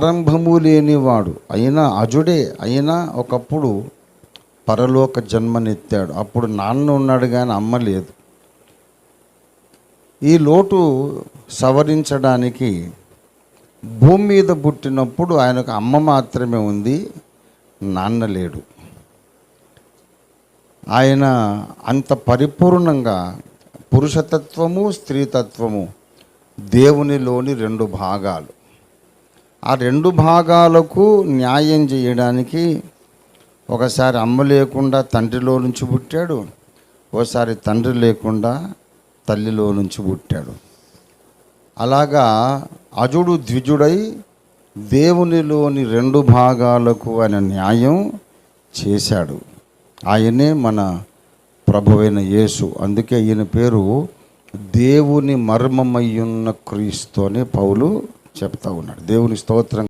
ప్రారంభము లేనివాడు. అయినా అజుడే అయినా ఒకప్పుడు పరలోక జన్మనెత్తాడు. అప్పుడు నాన్న ఉన్నాడు కానీ అమ్మ లేదు. ఈ లోటు సవరించడానికి భూమి మీద పుట్టినప్పుడు ఆయనకు అమ్మ మాత్రమే ఉంది నాన్న లేడు. ఆయన అంత పరిపూర్ణంగా పురుషతత్వము స్త్రీతత్వము దేవునిలోని రెండు భాగాలు. ఆ రెండు భాగాలకు న్యాయం చేయడానికి ఒకసారి అమ్మ లేకుండా తండ్రిలో నుంచి పుట్టాడు ఓసారి తండ్రి లేకుండా తల్లిలో నుంచి పుట్టాడు. అలాగా అజుడు ద్విజుడై దేవునిలోని రెండు భాగాలకు ఆయన న్యాయం చేశాడు. ఆయనే మన ప్రభువైన యేసు. అందుకే ఈయన పేరు దేవుని మర్మమయ్యున్న క్రీస్తు అని పౌలు చెప్తా ఉన్నాడు. దేవుని స్తోత్రం